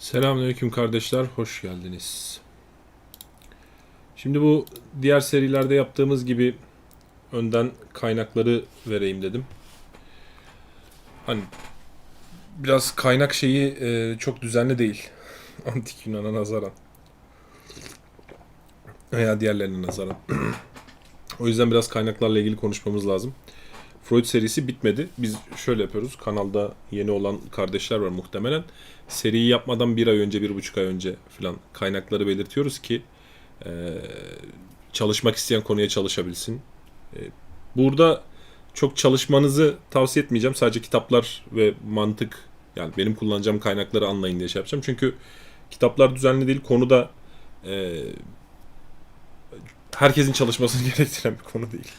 Selamünaleyküm kardeşler, hoş geldiniz. Şimdi bu diğer serilerde yaptığımız gibi önden kaynakları vereyim dedim. Hani biraz kaynak şeyi e, çok düzenli değil. Antik Yunan'a nazaran. Veya diğerlerine nazaran. o yüzden biraz kaynaklarla ilgili konuşmamız lazım. Freud serisi bitmedi. Biz şöyle yapıyoruz. Kanalda yeni olan kardeşler var muhtemelen. Seriyi yapmadan bir ay önce, bir buçuk ay önce falan kaynakları belirtiyoruz ki e, çalışmak isteyen konuya çalışabilsin. E, burada çok çalışmanızı tavsiye etmeyeceğim. Sadece kitaplar ve mantık yani benim kullanacağım kaynakları anlayın diye şey yapacağım. Çünkü kitaplar düzenli değil. Konu da e, herkesin çalışmasını gerektiren bir konu değil.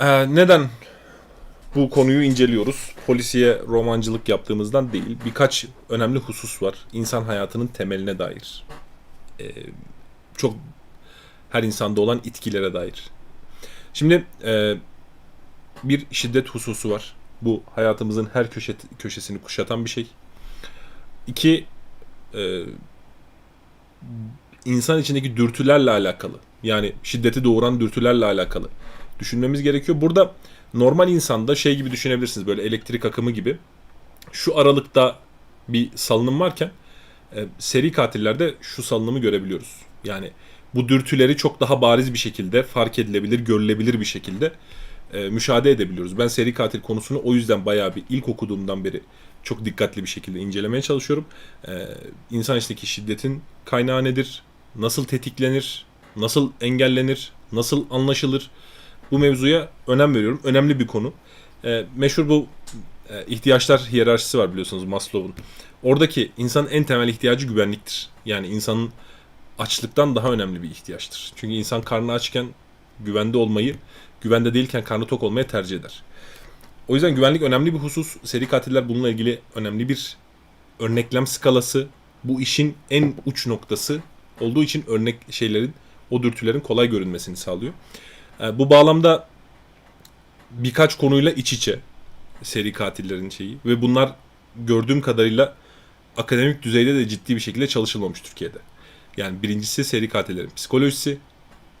Ee, neden bu konuyu inceliyoruz? Polisiye romancılık yaptığımızdan değil. Birkaç önemli husus var. İnsan hayatının temeline dair. Ee, çok her insanda olan itkilere dair. Şimdi e, bir şiddet hususu var. Bu hayatımızın her köşe, köşesini kuşatan bir şey. İki, e, insan içindeki dürtülerle alakalı. Yani şiddeti doğuran dürtülerle alakalı düşünmemiz gerekiyor. Burada normal insanda şey gibi düşünebilirsiniz böyle elektrik akımı gibi. Şu aralıkta bir salınım varken e, seri katillerde şu salınımı görebiliyoruz. Yani bu dürtüleri çok daha bariz bir şekilde fark edilebilir, görülebilir bir şekilde e, müşahede edebiliyoruz. Ben seri katil konusunu o yüzden bayağı bir ilk okuduğumdan beri çok dikkatli bir şekilde incelemeye çalışıyorum. E, insan içindeki şiddetin kaynağı nedir? Nasıl tetiklenir? Nasıl engellenir? Nasıl anlaşılır? Bu mevzuya önem veriyorum. Önemli bir konu. E, meşhur bu e, ihtiyaçlar hiyerarşisi var biliyorsunuz Maslow'un. Oradaki insanın en temel ihtiyacı güvenliktir. Yani insanın açlıktan daha önemli bir ihtiyaçtır. Çünkü insan karnı açken güvende olmayı, güvende değilken karnı tok olmaya tercih eder. O yüzden güvenlik önemli bir husus. Seri katiller bununla ilgili önemli bir örneklem skalası. Bu işin en uç noktası olduğu için örnek şeylerin, o dürtülerin kolay görünmesini sağlıyor. E, bu bağlamda birkaç konuyla iç içe seri katillerin şeyi ve bunlar gördüğüm kadarıyla akademik düzeyde de ciddi bir şekilde çalışılmamış Türkiye'de. Yani birincisi seri katillerin psikolojisi,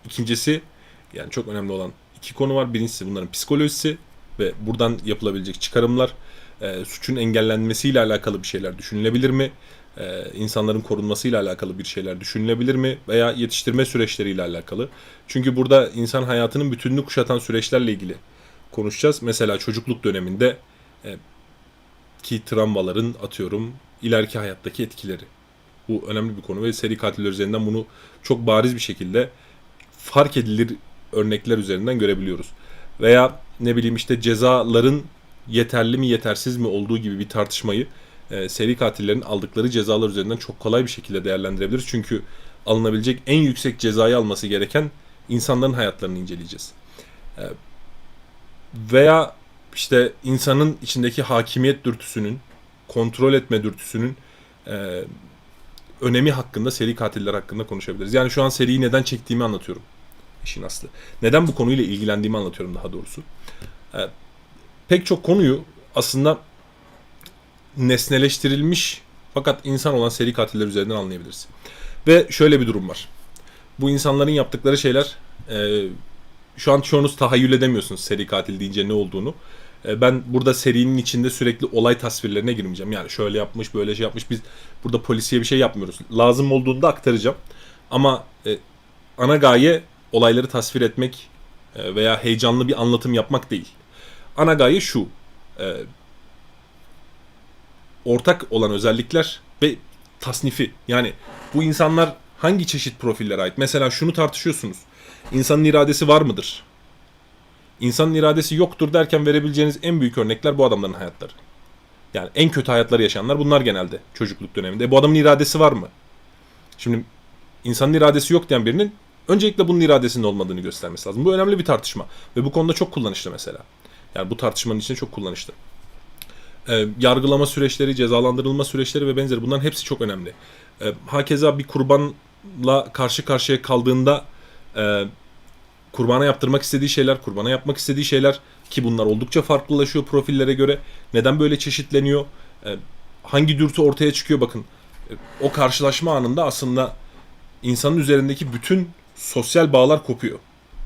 ikincisi yani çok önemli olan iki konu var. Birincisi bunların psikolojisi ve buradan yapılabilecek çıkarımlar, e, suçun engellenmesiyle alakalı bir şeyler düşünülebilir mi? E, insanların korunmasıyla alakalı bir şeyler düşünülebilir mi? Veya yetiştirme süreçleriyle alakalı. Çünkü burada insan hayatının bütününü kuşatan süreçlerle ilgili konuşacağız. Mesela çocukluk döneminde e, ki travmaların atıyorum ileriki hayattaki etkileri. Bu önemli bir konu ve seri katiller üzerinden bunu çok bariz bir şekilde fark edilir örnekler üzerinden görebiliyoruz. Veya ne bileyim işte cezaların yeterli mi yetersiz mi olduğu gibi bir tartışmayı e, seri katillerin aldıkları cezalar üzerinden çok kolay bir şekilde değerlendirebiliriz. Çünkü alınabilecek en yüksek cezayı alması gereken insanların hayatlarını inceleyeceğiz. E, veya işte insanın içindeki hakimiyet dürtüsünün, kontrol etme dürtüsünün e, önemi hakkında, seri katiller hakkında konuşabiliriz. Yani şu an seriyi neden çektiğimi anlatıyorum. işin aslı. Neden bu konuyla ilgilendiğimi anlatıyorum daha doğrusu. E, pek çok konuyu aslında nesneleştirilmiş fakat insan olan seri katiller üzerinden anlayabiliriz. Ve şöyle bir durum var. Bu insanların yaptıkları şeyler e, şu an çoğunuz tahayyül edemiyorsunuz seri katil deyince ne olduğunu. E, ben burada serinin içinde sürekli olay tasvirlerine girmeyeceğim. Yani şöyle yapmış, böyle şey yapmış. Biz burada polisiye bir şey yapmıyoruz. Lazım olduğunda aktaracağım. Ama e, ana gaye olayları tasvir etmek e, veya heyecanlı bir anlatım yapmak değil. Ana gaye şu. Ortak olan özellikler ve tasnifi. Yani bu insanlar hangi çeşit profillere ait? Mesela şunu tartışıyorsunuz. İnsanın iradesi var mıdır? İnsanın iradesi yoktur derken verebileceğiniz en büyük örnekler bu adamların hayatları. Yani en kötü hayatları yaşayanlar bunlar genelde çocukluk döneminde. E bu adamın iradesi var mı? Şimdi insanın iradesi yok diyen birinin öncelikle bunun iradesinin olmadığını göstermesi lazım. Bu önemli bir tartışma ve bu konuda çok kullanışlı mesela. Yani bu tartışmanın içinde çok kullanışlı e, yargılama süreçleri, cezalandırılma süreçleri ve benzeri bunların hepsi çok önemli. E, hakeza bir kurbanla karşı karşıya kaldığında e, kurbana yaptırmak istediği şeyler, kurbana yapmak istediği şeyler ki bunlar oldukça farklılaşıyor profillere göre. Neden böyle çeşitleniyor? E, hangi dürtü ortaya çıkıyor bakın. E, O karşılaşma anında aslında insanın üzerindeki bütün sosyal bağlar kopuyor.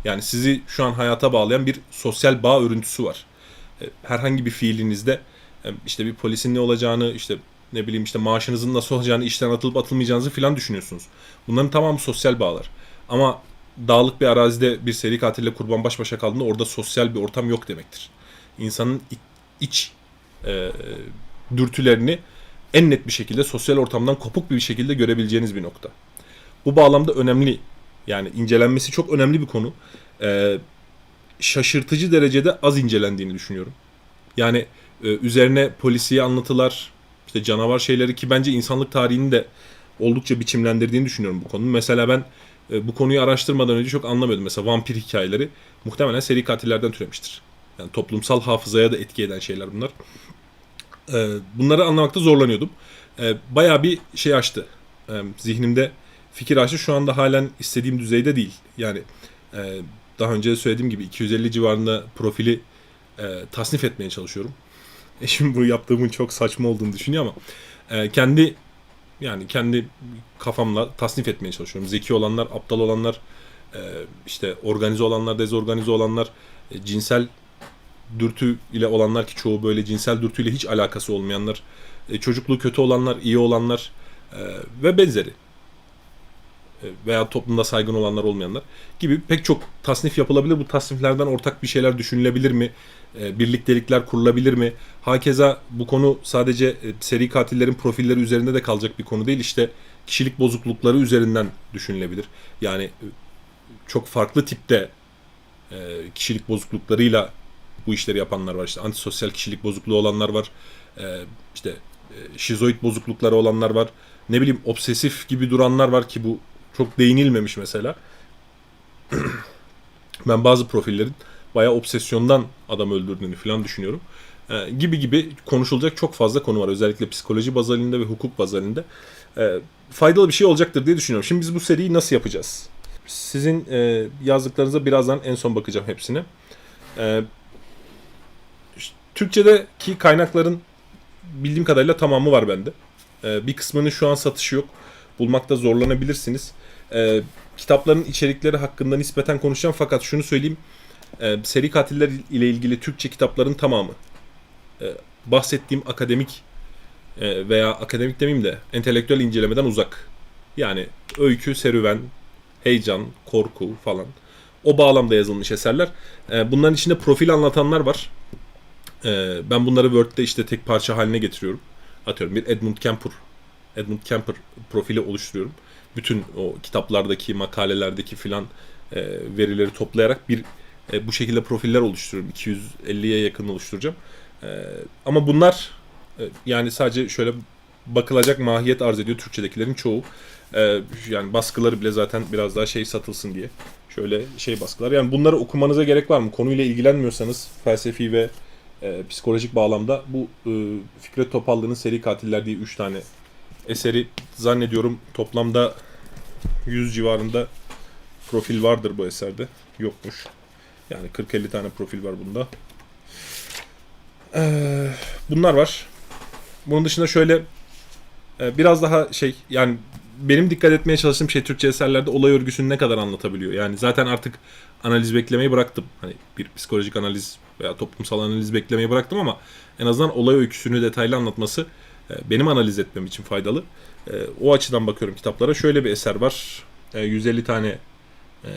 Yani sizi şu an hayata bağlayan bir sosyal bağ örüntüsü var. E, Herhangi bir fiilinizde işte bir polisin ne olacağını, işte ne bileyim işte maaşınızın nasıl olacağını, işten atılıp atılmayacağınızı falan düşünüyorsunuz. Bunların tamamı sosyal bağlar. Ama dağlık bir arazide bir seri katille kurban baş başa kaldığında orada sosyal bir ortam yok demektir. İnsanın iç, e, dürtülerini en net bir şekilde sosyal ortamdan kopuk bir şekilde görebileceğiniz bir nokta. Bu bağlamda önemli yani incelenmesi çok önemli bir konu. Ee, şaşırtıcı derecede az incelendiğini düşünüyorum. Yani e, üzerine polisiye anlatılar, işte canavar şeyleri ki bence insanlık tarihini de oldukça biçimlendirdiğini düşünüyorum bu konunun. Mesela ben e, bu konuyu araştırmadan önce çok anlamıyordum. Mesela vampir hikayeleri muhtemelen seri katillerden türemiştir. Yani toplumsal hafızaya da etki eden şeyler bunlar. E, bunları anlamakta zorlanıyordum. E, bayağı bir şey açtı. Zihnimde fikir açtı. Şu anda halen istediğim düzeyde değil. Yani e, daha önce söylediğim gibi 250 civarında profili e, tasnif etmeye çalışıyorum. E şimdi bu yaptığımın çok saçma olduğunu düşünüyor ama e, kendi yani kendi kafamla tasnif etmeye çalışıyorum. Zeki olanlar, aptal olanlar, e, işte organize olanlar, dezorganize olanlar, e, cinsel dürtü ile olanlar ki çoğu böyle cinsel dürtüyle hiç alakası olmayanlar, e, çocukluğu kötü olanlar, iyi olanlar e, ve benzeri veya toplumda saygın olanlar olmayanlar gibi pek çok tasnif yapılabilir. Bu tasniflerden ortak bir şeyler düşünülebilir mi? E, birliktelikler kurulabilir mi? Hakeza bu konu sadece e, seri katillerin profilleri üzerinde de kalacak bir konu değil. İşte kişilik bozuklukları üzerinden düşünülebilir. Yani e, çok farklı tipte kişilik bozukluklarıyla bu işleri yapanlar var. İşte antisosyal kişilik bozukluğu olanlar var. İşte şizoid bozuklukları olanlar var. Ne bileyim obsesif gibi duranlar var ki bu çok değinilmemiş mesela. ben bazı profillerin bayağı obsesyondan adam öldürdüğünü falan düşünüyorum. E, gibi gibi konuşulacak çok fazla konu var. Özellikle psikoloji bazalinde ve hukuk bazalinde. E, faydalı bir şey olacaktır diye düşünüyorum. Şimdi biz bu seriyi nasıl yapacağız? Sizin e, yazdıklarınıza birazdan en son bakacağım hepsine. E, Türkçedeki kaynakların bildiğim kadarıyla tamamı var bende. E, bir kısmının şu an satışı yok. Bulmakta zorlanabilirsiniz. E, kitapların içerikleri hakkında nispeten konuşacağım fakat şunu söyleyeyim. E, seri katiller ile ilgili Türkçe kitapların tamamı e, bahsettiğim akademik e, veya akademik demeyeyim de entelektüel incelemeden uzak. Yani öykü, serüven, heyecan, korku falan. O bağlamda yazılmış eserler. E, bunların içinde profil anlatanlar var. E, ben bunları Word'de işte tek parça haline getiriyorum. Atıyorum bir Edmund Kemper Edmund Kemper profili oluşturuyorum. Bütün o kitaplardaki, makalelerdeki filan e, verileri toplayarak bir e, bu şekilde profiller oluşturuyorum. 250'ye yakın oluşturacağım. E, ama bunlar e, yani sadece şöyle bakılacak mahiyet arz ediyor Türkçedekilerin çoğu. E, yani baskıları bile zaten biraz daha şey satılsın diye. Şöyle şey baskılar. Yani bunları okumanıza gerek var mı? Konuyla ilgilenmiyorsanız felsefi ve e, psikolojik bağlamda bu e, Fikret Topallı'nın Seri Katiller diye 3 tane eseri zannediyorum toplamda 100 civarında profil vardır bu eserde. Yokmuş. Yani 40-50 tane profil var bunda. Ee, bunlar var. Bunun dışında şöyle e, biraz daha şey yani benim dikkat etmeye çalıştığım şey Türkçe eserlerde olay örgüsünü ne kadar anlatabiliyor. Yani zaten artık analiz beklemeyi bıraktım. Hani bir psikolojik analiz veya toplumsal analiz beklemeyi bıraktım ama en azından olay öyküsünü detaylı anlatması benim analiz etmem için faydalı. E, O açıdan bakıyorum kitaplara. Şöyle bir eser var. E, 150 tane e,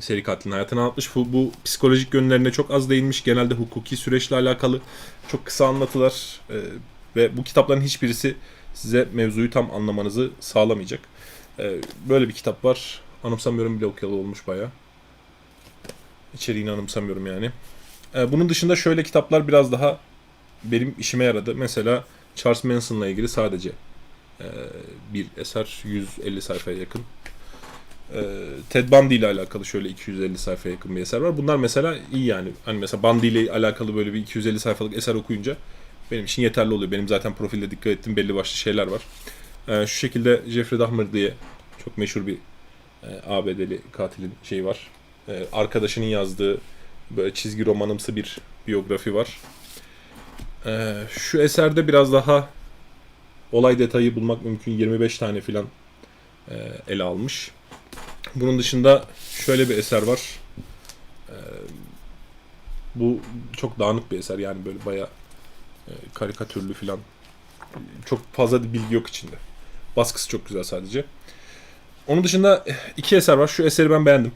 seri katilin hayatını anlatmış. Bu, bu psikolojik yönlerine çok az değinmiş. Genelde hukuki süreçle alakalı çok kısa anlatılar. E, ve bu kitapların hiçbirisi size mevzuyu tam anlamanızı sağlamayacak. E, böyle bir kitap var. Anımsamıyorum bile okuyalı olmuş bayağı. İçeriğini anımsamıyorum yani. E, bunun dışında şöyle kitaplar biraz daha benim işime yaradı. Mesela Charles Manson'la ilgili sadece e, bir eser 150 sayfaya yakın. E, Ted Bundy ile alakalı şöyle 250 sayfaya yakın bir eser var. Bunlar mesela iyi yani. Hani mesela Bundy ile alakalı böyle bir 250 sayfalık eser okuyunca benim için yeterli oluyor. Benim zaten profilde dikkat ettiğim belli başlı şeyler var. E, şu şekilde Jeffrey Dahmer diye çok meşhur bir e, ABD'li katilin şeyi var. E, arkadaşının yazdığı böyle çizgi romanımsı bir biyografi var. Ee, şu eserde biraz daha olay detayı bulmak mümkün. 25 tane filan e, ele almış. Bunun dışında şöyle bir eser var. Ee, bu çok dağınık bir eser yani böyle baya e, karikatürlü filan. Çok fazla bilgi yok içinde. Baskısı çok güzel sadece. Onun dışında iki eser var. Şu eseri ben beğendim.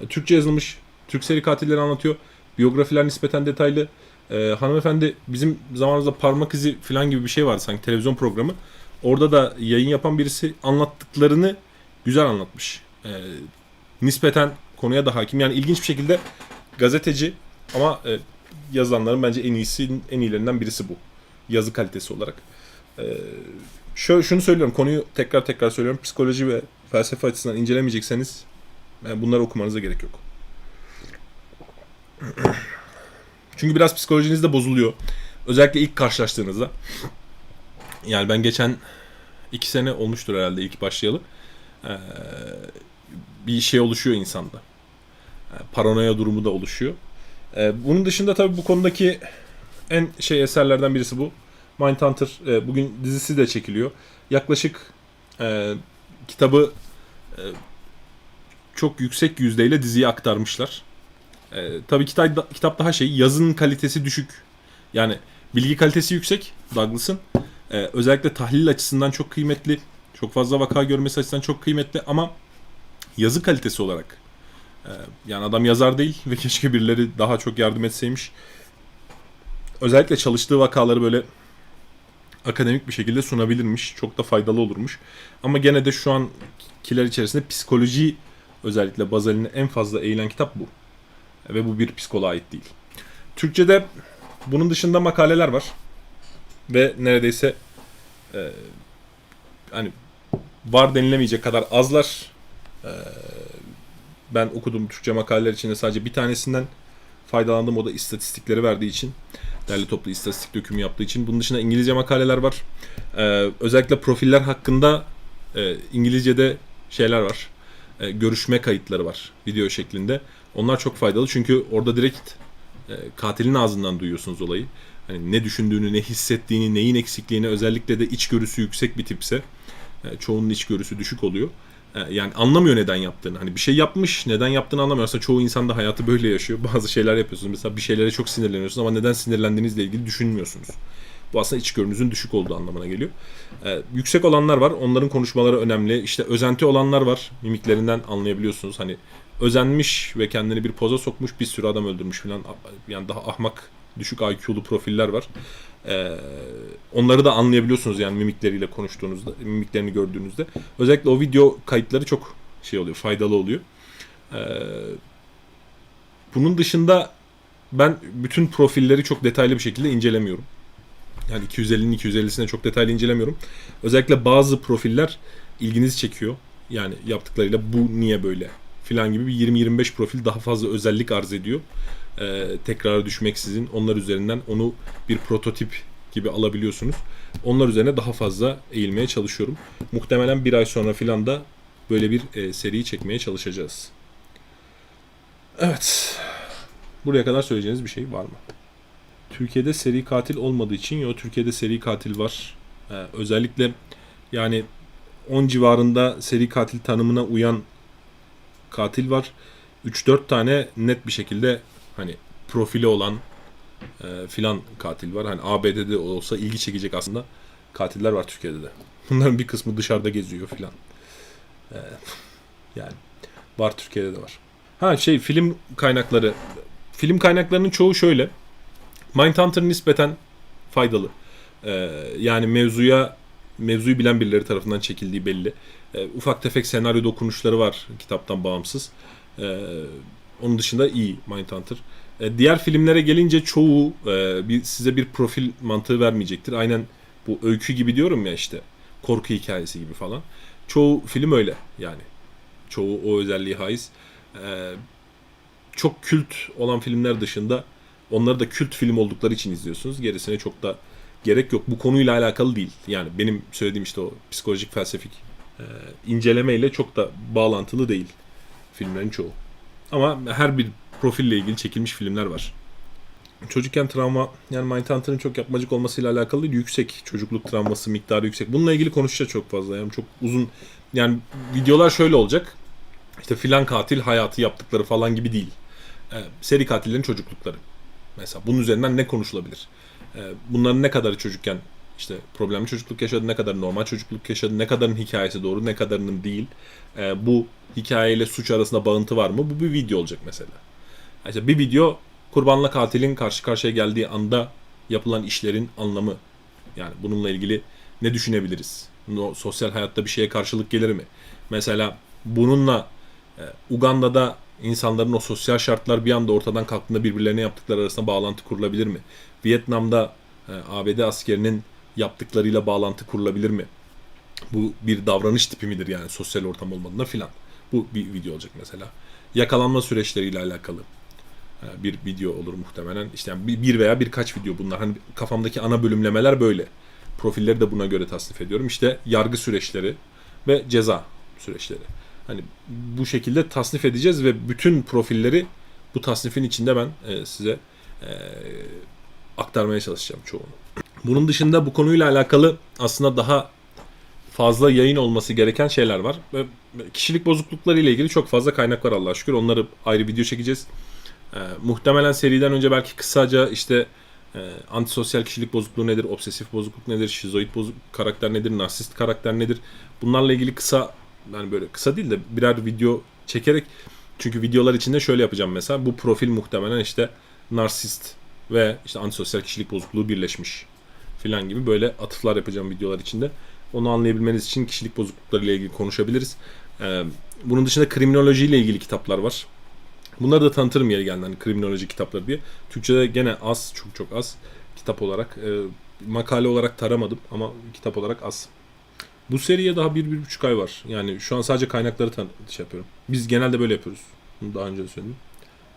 E, Türkçe yazılmış. Türk seri katilleri anlatıyor. Biyografiler nispeten detaylı. Ee, hanımefendi bizim zamanımızda parmak izi falan gibi bir şey vardı sanki televizyon programı. Orada da yayın yapan birisi anlattıklarını güzel anlatmış. Ee, nispeten konuya da hakim. Yani ilginç bir şekilde gazeteci ama e, yazılanların bence en iyisi en iyilerinden birisi bu. Yazı kalitesi olarak. Ee, şöyle şunu söylüyorum. Konuyu tekrar tekrar söylüyorum. Psikoloji ve felsefe açısından incelemeyecekseniz yani bunları okumanıza gerek yok. Çünkü biraz psikolojiniz de bozuluyor. Özellikle ilk karşılaştığınızda. Yani ben geçen iki sene olmuştur herhalde ilk başlayalı. Ee, bir şey oluşuyor insanda. Yani paranoya durumu da oluşuyor. Ee, bunun dışında tabii bu konudaki en şey eserlerden birisi bu. Mindhunter. Ee, bugün dizisi de çekiliyor. Yaklaşık e, kitabı e, çok yüksek yüzdeyle diziye aktarmışlar. Ee, tabii kitap, kitap daha şey yazın kalitesi düşük. Yani bilgi kalitesi yüksek Douglas'ın. Ee, özellikle tahlil açısından çok kıymetli. Çok fazla vaka görmesi açısından çok kıymetli ama yazı kalitesi olarak e, yani adam yazar değil ve keşke birileri daha çok yardım etseymiş. Özellikle çalıştığı vakaları böyle akademik bir şekilde sunabilirmiş. Çok da faydalı olurmuş. Ama gene de şu ankiler içerisinde psikoloji özellikle baz en fazla eğilen kitap bu. Ve bu bir psikoloğa ait değil. Türkçe'de bunun dışında makaleler var. Ve neredeyse e, hani var denilemeyecek kadar azlar. E, ben okuduğum Türkçe makaleler içinde sadece bir tanesinden faydalandım. O da istatistikleri verdiği için. Derli toplu istatistik dökümü yaptığı için. Bunun dışında İngilizce makaleler var. E, özellikle profiller hakkında e, İngilizce'de şeyler var. E, görüşme kayıtları var video şeklinde. Onlar çok faydalı çünkü orada direkt e, katilin ağzından duyuyorsunuz olayı. Hani ne düşündüğünü, ne hissettiğini, neyin eksikliğini özellikle de içgörüsü yüksek bir tipse e, çoğunun içgörüsü düşük oluyor. E, yani anlamıyor neden yaptığını. Hani bir şey yapmış, neden yaptığını anlamıyor. Aslında çoğu insan da hayatı böyle yaşıyor. Bazı şeyler yapıyorsunuz. Mesela bir şeylere çok sinirleniyorsunuz ama neden sinirlendiğinizle ilgili düşünmüyorsunuz. Bu aslında içgörünüzün düşük olduğu anlamına geliyor. Ee, yüksek olanlar var. Onların konuşmaları önemli. İşte özenti olanlar var. Mimiklerinden anlayabiliyorsunuz. Hani özenmiş ve kendini bir poza sokmuş bir sürü adam öldürmüş falan. Yani daha ahmak düşük IQ'lu profiller var. Ee, onları da anlayabiliyorsunuz yani mimikleriyle konuştuğunuzda, mimiklerini gördüğünüzde. Özellikle o video kayıtları çok şey oluyor, faydalı oluyor. Ee, bunun dışında ben bütün profilleri çok detaylı bir şekilde incelemiyorum. Yani 250'nin 250'sine çok detaylı incelemiyorum. Özellikle bazı profiller ilginizi çekiyor. Yani yaptıklarıyla bu niye böyle filan gibi bir 20-25 profil daha fazla özellik arz ediyor. Ee, tekrara düşmeksizin onlar üzerinden onu bir prototip gibi alabiliyorsunuz. Onlar üzerine daha fazla eğilmeye çalışıyorum. Muhtemelen bir ay sonra filan da böyle bir e, seriyi çekmeye çalışacağız. Evet. Buraya kadar söyleyeceğiniz bir şey var mı? Türkiye'de seri katil olmadığı için ya Türkiye'de seri katil var. Ee, özellikle yani 10 civarında seri katil tanımına uyan katil var. 3-4 tane net bir şekilde hani profili olan e, filan katil var. Hani ABD'de olsa ilgi çekecek aslında katiller var Türkiye'de de. Bunların bir kısmı dışarıda geziyor filan. Ee, yani var Türkiye'de de var. Ha şey film kaynakları. Film kaynaklarının çoğu şöyle. Mindhunter nispeten faydalı. Ee, yani mevzuya mevzuyu bilen birileri tarafından çekildiği belli. Ee, ufak tefek senaryo dokunuşları var kitaptan bağımsız. Ee, onun dışında iyi Mindhunter. Ee, diğer filmlere gelince çoğu e, bir, size bir profil mantığı vermeyecektir. Aynen bu öykü gibi diyorum ya işte. Korku hikayesi gibi falan. Çoğu film öyle yani. Çoğu o özelliği haiz. Ee, çok kült olan filmler dışında Onları da kült film oldukları için izliyorsunuz. Gerisine çok da gerek yok. Bu konuyla alakalı değil. Yani benim söylediğim işte o psikolojik felsefik e, incelemeyle çok da bağlantılı değil filmlerin çoğu. Ama her bir profille ilgili çekilmiş filmler var. çocukken travma yani Mindhunter'ın çok yapmacık olmasıyla alakalı değil, yüksek çocukluk travması miktarı yüksek. Bununla ilgili konuşacağız çok fazla. Yani çok uzun yani videolar şöyle olacak. İşte filan katil hayatı yaptıkları falan gibi değil. Ee, seri katillerin çocuklukları. Mesela bunun üzerinden ne konuşulabilir? Ee, bunların ne kadarı çocukken işte problemli çocukluk yaşadı, ne kadar normal çocukluk yaşadı, ne kadarının hikayesi doğru, ne kadarının değil. Ee, bu hikayeyle suç arasında bağıntı var mı? Bu bir video olacak mesela. İşte bir video kurbanla katilin karşı karşıya geldiği anda yapılan işlerin anlamı. Yani bununla ilgili ne düşünebiliriz? No, sosyal hayatta bir şeye karşılık gelir mi? Mesela bununla e, Uganda'da insanların o sosyal şartlar bir anda ortadan kalktığında birbirlerine yaptıkları arasında bağlantı kurulabilir mi? Vietnam'da e, ABD askerinin yaptıklarıyla bağlantı kurulabilir mi? Bu bir davranış tipi midir yani sosyal ortam olmadığında filan. Bu bir video olacak mesela. Yakalanma süreçleriyle alakalı e, bir video olur muhtemelen. İşte yani bir veya birkaç video bunlar. Hani kafamdaki ana bölümlemeler böyle. Profilleri de buna göre tasnif ediyorum. İşte yargı süreçleri ve ceza süreçleri. Hani bu şekilde tasnif edeceğiz ve bütün profilleri bu tasnifin içinde ben e, size e, aktarmaya çalışacağım çoğunu. Bunun dışında bu konuyla alakalı aslında daha fazla yayın olması gereken şeyler var. Ve kişilik bozuklukları ile ilgili çok fazla kaynak var Allah'a şükür. Onları ayrı video çekeceğiz. E, muhtemelen seriden önce belki kısaca işte e, antisosyal kişilik bozukluğu nedir, obsesif bozukluk nedir, şizoid bozuk karakter nedir, narsist karakter nedir? Bunlarla ilgili kısa yani böyle kısa değil de birer video çekerek çünkü videolar içinde şöyle yapacağım mesela bu profil muhtemelen işte narsist ve işte antisosyal kişilik bozukluğu birleşmiş filan gibi böyle atıflar yapacağım videolar içinde. Onu anlayabilmeniz için kişilik bozuklukları ile ilgili konuşabiliriz. Ee, bunun dışında kriminoloji ile ilgili kitaplar var. Bunları da tanıtırım yeri geldi hani kriminoloji kitapları diye. Türkçe'de gene az, çok çok az kitap olarak. E, makale olarak taramadım ama kitap olarak az. Bu seriye daha bir, bir buçuk ay var. Yani şu an sadece kaynakları tan şey yapıyorum. Biz genelde böyle yapıyoruz. Bunu daha önce de söyledim.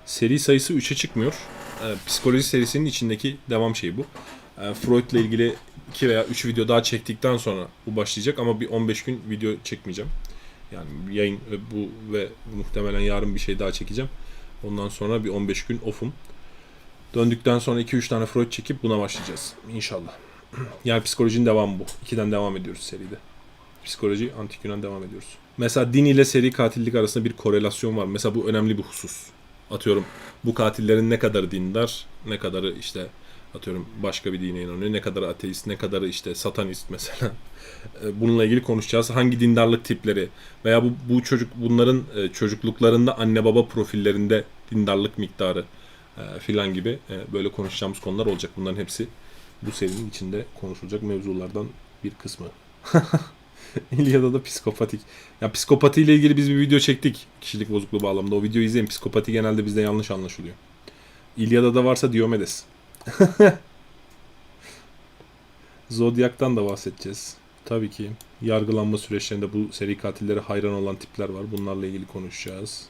Seri sayısı 3'e çıkmıyor. E, psikoloji serisinin içindeki devam şeyi bu. E, Freud'la ilgili 2 veya 3 video daha çektikten sonra bu başlayacak ama bir 15 gün video çekmeyeceğim. Yani yayın ve bu ve muhtemelen yarın bir şey daha çekeceğim. Ondan sonra bir 15 gün off'um. Döndükten sonra 2-3 tane Freud çekip buna başlayacağız. İnşallah. Yani psikolojinin devamı bu. İkiden devam ediyoruz seride. Psikoloji, antik Yunan devam ediyoruz. Mesela din ile seri katillik arasında bir korelasyon var. Mesela bu önemli bir husus. Atıyorum bu katillerin ne kadarı dindar, ne kadarı işte atıyorum başka bir dine inanıyor, ne kadarı ateist, ne kadarı işte satanist mesela. E, Bununla ilgili konuşacağız. Hangi dindarlık tipleri veya bu, bu çocuk bunların e, çocukluklarında anne baba profillerinde dindarlık miktarı e, filan gibi böyle konuşacağımız konular olacak. Bunların hepsi bu serinin içinde konuşulacak mevzulardan bir kısmı. İlyada da psikopatik. Ya psikopati ile ilgili biz bir video çektik. Kişilik bozukluğu bağlamında. O videoyu izleyin. Psikopati genelde bizde yanlış anlaşılıyor. İlyada da varsa Diomedes. Zodyak'tan da bahsedeceğiz. Tabii ki yargılanma süreçlerinde bu seri katillere hayran olan tipler var. Bunlarla ilgili konuşacağız.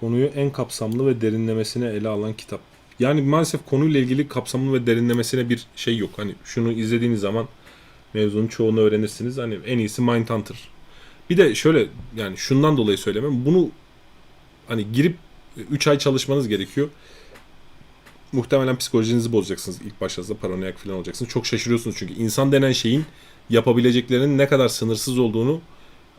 Konuyu en kapsamlı ve derinlemesine ele alan kitap. Yani maalesef konuyla ilgili kapsamlı ve derinlemesine bir şey yok. Hani şunu izlediğiniz zaman mevzunun çoğunu öğrenirsiniz. Hani en iyisi Mindhunter. Bir de şöyle yani şundan dolayı söylemem. Bunu hani girip 3 ay çalışmanız gerekiyor. Muhtemelen psikolojinizi bozacaksınız ilk başladığınızda paranoyak falan olacaksınız. Çok şaşırıyorsunuz çünkü insan denen şeyin yapabileceklerinin ne kadar sınırsız olduğunu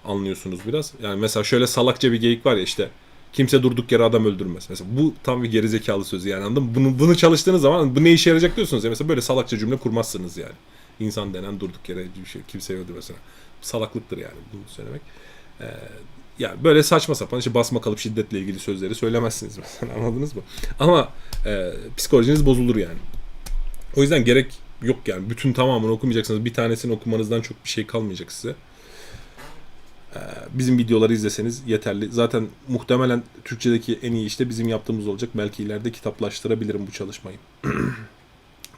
anlıyorsunuz biraz. Yani mesela şöyle salakça bir geyik var ya işte kimse durduk yere adam öldürmez. Mesela bu tam bir gerizekalı sözü yani anladın mı? Bunu, bunu çalıştığınız zaman bu ne işe yarayacak diyorsunuz ya. Mesela böyle salakça cümle kurmazsınız yani. İnsan denen durduk yere bir şey kimseyi öldürmesine. Salaklıktır yani bunu söylemek. Ee, yani böyle saçma sapan işte basma kalıp şiddetle ilgili sözleri söylemezsiniz mesela anladınız mı? Ama e, psikolojiniz bozulur yani. O yüzden gerek yok yani. Bütün tamamını okumayacaksınız. Bir tanesini okumanızdan çok bir şey kalmayacak size. Ee, bizim videoları izleseniz yeterli. Zaten muhtemelen Türkçedeki en iyi işte bizim yaptığımız olacak. Belki ileride kitaplaştırabilirim bu çalışmayı.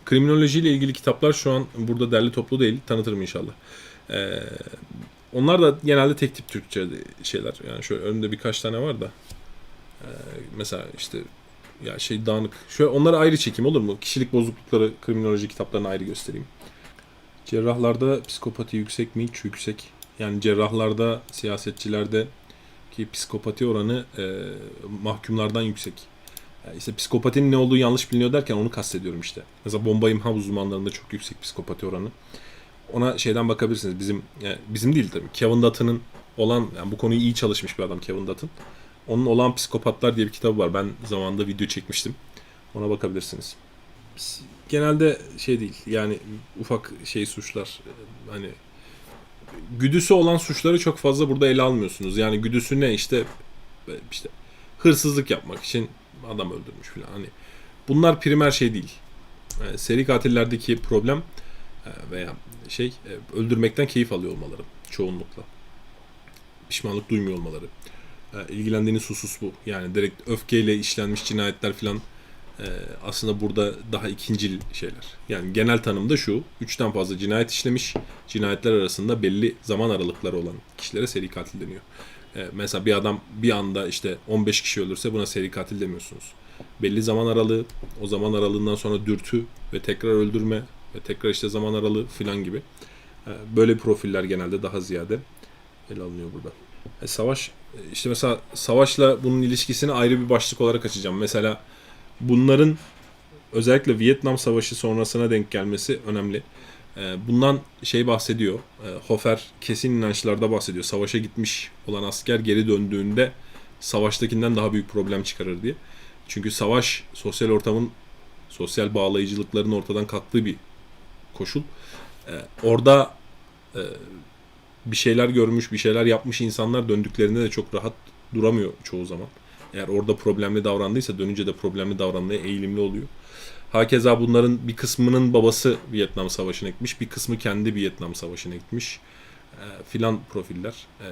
Kriminoloji ile ilgili kitaplar şu an burada derli toplu değil. Tanıtırım inşallah. Ee, onlar da genelde tek tip Türkçe şeyler. Yani şöyle önümde birkaç tane var da. Ee, mesela işte ya şey dağınık. Şöyle onları ayrı çekeyim olur mu? Kişilik bozuklukları, kriminoloji kitaplarını ayrı göstereyim. Cerrahlarda psikopati yüksek mi? Hiç yüksek. Yani cerrahlarda, siyasetçilerde ki psikopati oranı e, mahkumlardan yüksek. Yani işte psikopatinin ne olduğu yanlış biliniyor derken onu kastediyorum işte. Mesela bomba imha uzmanlarında çok yüksek psikopati oranı. Ona şeyden bakabilirsiniz. Bizim yani bizim değil tabii. Kevin Dutton'ın olan yani bu konuyu iyi çalışmış bir adam Kevin Dutton. Onun olan psikopatlar diye bir kitabı var. Ben zamanında video çekmiştim. Ona bakabilirsiniz. Genelde şey değil. Yani ufak şey suçlar e, hani güdüsü olan suçları çok fazla burada ele almıyorsunuz. Yani güdüsü ne işte işte hırsızlık yapmak için adam öldürmüş falan. Hani bunlar primer şey değil. Yani seri katillerdeki problem e, veya şey e, öldürmekten keyif alıyor olmaları çoğunlukla. Pişmanlık duymuyor olmaları. E, ilgilendiğiniz husus bu. Yani direkt öfkeyle işlenmiş cinayetler falan e, aslında burada daha ikincil şeyler. Yani genel tanım da şu. Üçten fazla cinayet işlemiş. Cinayetler arasında belli zaman aralıkları olan kişilere seri katil deniyor. E, mesela bir adam bir anda işte 15 kişi öldürse buna seri katil demiyorsunuz. Belli zaman aralığı, o zaman aralığından sonra dürtü ve tekrar öldürme ve tekrar işte zaman aralığı filan gibi. E, böyle profiller genelde daha ziyade ele alınıyor burada. E, savaş e, işte mesela savaşla bunun ilişkisini ayrı bir başlık olarak açacağım. Mesela bunların özellikle Vietnam Savaşı sonrasına denk gelmesi önemli. E, Bundan şey bahsediyor. e, Hofer kesin inançlarda bahsediyor. Savaşa gitmiş olan asker geri döndüğünde savaştakinden daha büyük problem çıkarır diye. Çünkü savaş sosyal ortamın sosyal bağlayıcılıkların ortadan kalktığı bir koşul. E, Orada e, bir şeyler görmüş, bir şeyler yapmış insanlar döndüklerinde de çok rahat duramıyor çoğu zaman. Eğer orada problemli davrandıysa dönünce de problemli davranmaya eğilimli oluyor. Hakeza bunların bir kısmının babası Vietnam Savaşı'na gitmiş, bir kısmı kendi Vietnam Savaşı'na gitmiş e, filan profiller. E,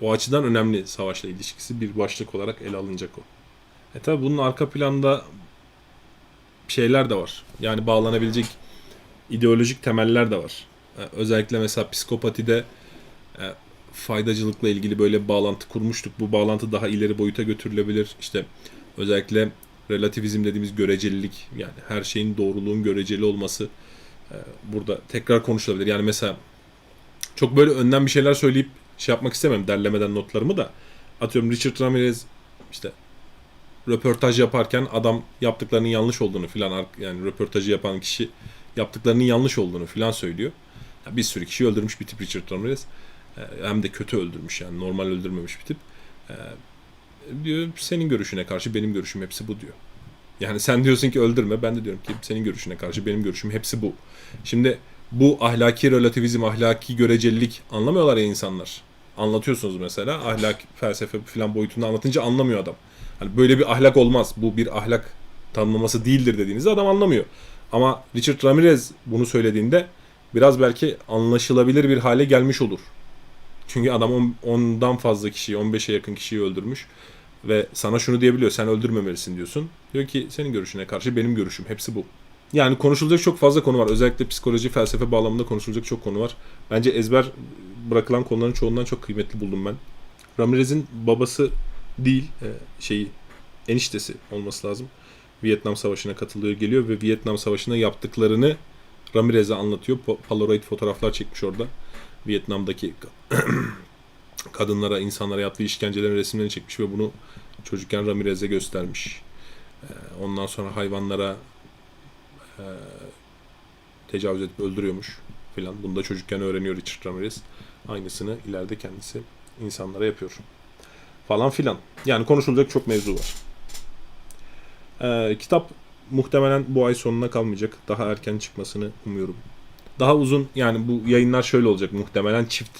o açıdan önemli savaşla ilişkisi bir başlık olarak ele alınacak o. E tabi bunun arka planda şeyler de var. Yani bağlanabilecek ideolojik temeller de var. E, özellikle mesela psikopatide e, faydacılıkla ilgili böyle bir bağlantı kurmuştuk. Bu bağlantı daha ileri boyuta götürülebilir. İşte özellikle relativizm dediğimiz görecelilik yani her şeyin doğruluğun göreceli olması e, burada tekrar konuşulabilir. Yani mesela çok böyle önden bir şeyler söyleyip şey yapmak istemem derlemeden notlarımı da atıyorum Richard Ramirez işte röportaj yaparken adam yaptıklarının yanlış olduğunu filan yani röportajı yapan kişi yaptıklarının yanlış olduğunu filan söylüyor. Ya bir sürü kişi öldürmüş bir tip Richard Ramirez. Ee, Hem de kötü öldürmüş yani normal öldürmemiş bir tip. Diyor senin görüşüne karşı benim görüşüm hepsi bu diyor. Yani sen diyorsun ki öldürme ben de diyorum ki senin görüşüne karşı benim görüşüm hepsi bu. Şimdi bu ahlaki relativizm, ahlaki görecelilik anlamıyorlar ya insanlar. Anlatıyorsunuz mesela ahlak, felsefe falan boyutunda anlatınca anlamıyor adam. Hani böyle bir ahlak olmaz. Bu bir ahlak tanımlaması değildir dediğinizde adam anlamıyor. Ama Richard Ramirez bunu söylediğinde biraz belki anlaşılabilir bir hale gelmiş olur. Çünkü adam on- ondan fazla kişiyi, 15'e yakın kişiyi öldürmüş ve sana şunu diyebiliyor. Sen öldürmemelisin diyorsun. Diyor ki senin görüşüne karşı benim görüşüm. Hepsi bu. Yani konuşulacak çok fazla konu var. Özellikle psikoloji, felsefe bağlamında konuşulacak çok konu var. Bence ezber bırakılan konuların çoğundan çok kıymetli buldum ben. Ramirez'in babası değil, e, şeyi eniştesi olması lazım. Vietnam Savaşı'na katılıyor geliyor ve Vietnam Savaşı'nda yaptıklarını Ramirez'e anlatıyor. Po- Polaroid fotoğraflar çekmiş orada. Vietnam'daki kadınlara, insanlara yaptığı işkencelerin resimlerini çekmiş ve bunu çocukken Ramirez'e göstermiş. Ee, Ondan sonra hayvanlara e, tecavüz edip öldürüyormuş filan. Bunu da çocukken öğreniyor Richard Ramirez. Aynısını ileride kendisi insanlara yapıyor. Falan filan. Yani konuşulacak çok mevzu var. Ee, kitap muhtemelen bu ay sonuna kalmayacak. Daha erken çıkmasını umuyorum. Daha uzun yani bu yayınlar şöyle olacak muhtemelen çift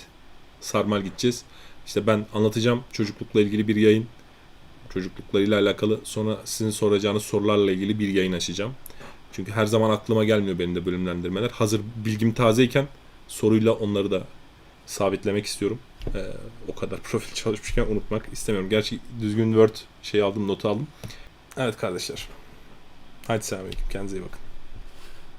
sarmal gideceğiz. İşte ben anlatacağım çocuklukla ilgili bir yayın. Çocukluklarıyla alakalı sonra sizin soracağınız sorularla ilgili bir yayın açacağım. Çünkü her zaman aklıma gelmiyor benim de bölümlendirmeler. Hazır bilgim tazeyken soruyla onları da sabitlemek istiyorum. Ee, o kadar profil çalışmışken unutmak istemiyorum. Gerçi düzgün Word şey aldım, notu aldım. Evet kardeşler. Hadi selamünaleyküm. Kendinize iyi bakın.